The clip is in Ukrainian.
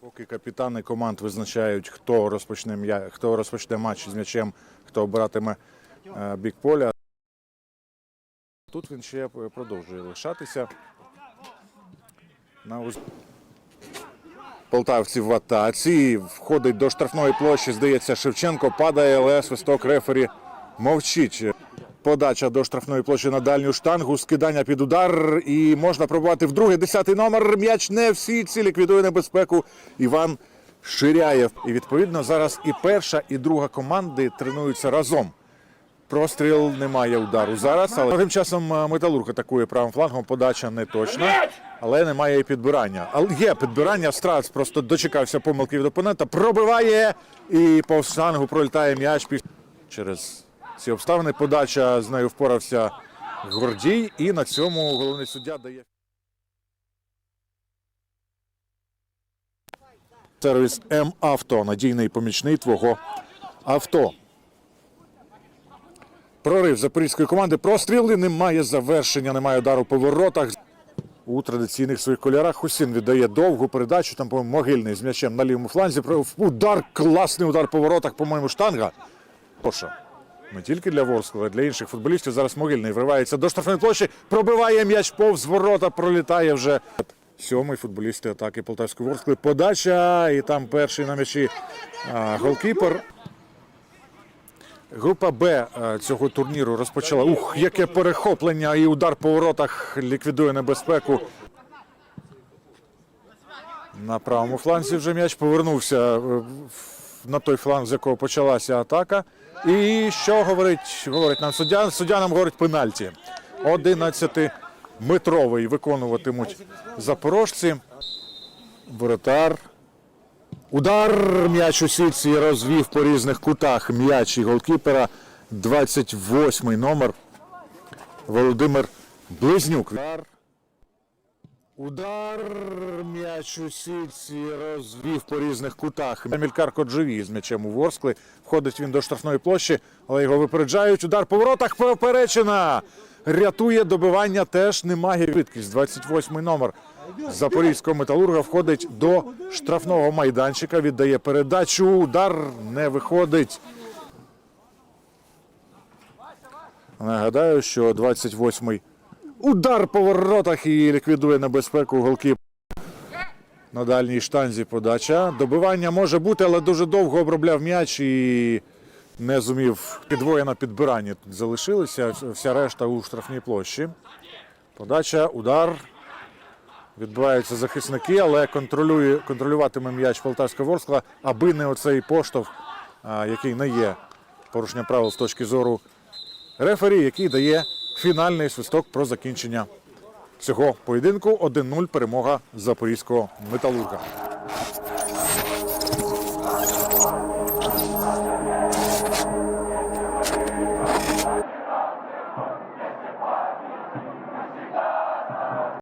Поки капітани команд визначають, хто розпочне, хто розпочне матч з м'ячем, хто обиратиме е, бік поля. Тут він ще продовжує лишатися. На уз... Полтавці в атаці. Входить до штрафної площі. Здається, Шевченко падає, але свисток рефері мовчить. Подача до штрафної площі на дальню штангу, скидання під удар. І можна пробувати вдруге. Десятий номер. М'яч не всі ці ліквідує небезпеку. Іван Ширяєв. І відповідно зараз і перша, і друга команди тренуються разом. Простріл немає удару зараз, але тим часом е, металург атакує правим флангом. Подача не точна, але немає і підбирання. Але є підбирання. Страц просто дочекався помилки від опонента, пробиває і по штангу пролітає м'яч через ці обставини. Подача з нею впорався Гордій, і на цьому головний суддя дає. Сервіс М-Авто. Надійний помічний твого авто. Прорив запорізької команди. Простріли немає завершення, немає удару по воротах. У традиційних своїх кольорах Хусін віддає довгу передачу. Там, по-моєму, могильний з м'ячем на лівому фланзі. Удар, класний удар по воротах, по-моєму, штанга. Поша. Не тільки для Ворскла, а для інших футболістів. Зараз могильний вривається до штрафної площі, пробиває м'яч повз ворота, пролітає вже. Сьомий футболісти атаки Полтавської Ворскли. Подача, і там перший на м'ячі голкіпер. Група Б е, цього турніру розпочала. Ух, яке перехоплення і удар по воротах ліквідує небезпеку. На правому фланзі вже м'яч повернувся е, на той фланг, з якого почалася атака. І що говорить, говорить нам суддя? Суддя нам говорить пенальті. 11-метровий виконуватимуть запорожці. Воротар Удар м'яч у сітці розвів по різних кутах м'яч і голкіпера. 28-й номер Володимир Близнюк. Удар. М'яч у сітці розвів по різних кутах. Мількар Коджеві з м'ячем у Ворскли. Входить він до штрафної площі, але його випереджають. Удар по воротах поперечина. Рятує добивання, теж немає швидкість. 28 номер Запорізького металурга входить до штрафного майданчика, віддає передачу. Удар не виходить. Нагадаю, що 28-й удар по воротах і ліквідує небезпеку голки. На дальній штанзі подача. Добивання може бути, але дуже довго обробляв м'яч і не зумів. Підвоє на підбиранні тут залишилися. Вся решта у штрафній площі. Подача, удар. Відбуваються захисники, але контролює, контролюватиме м'яч Полтавська Ворскла, аби не оцей поштовх, який не є порушення правил з точки зору рефері, який дає фінальний свисток про закінчення цього поєдинку. 1-0 перемога запорізького металурга.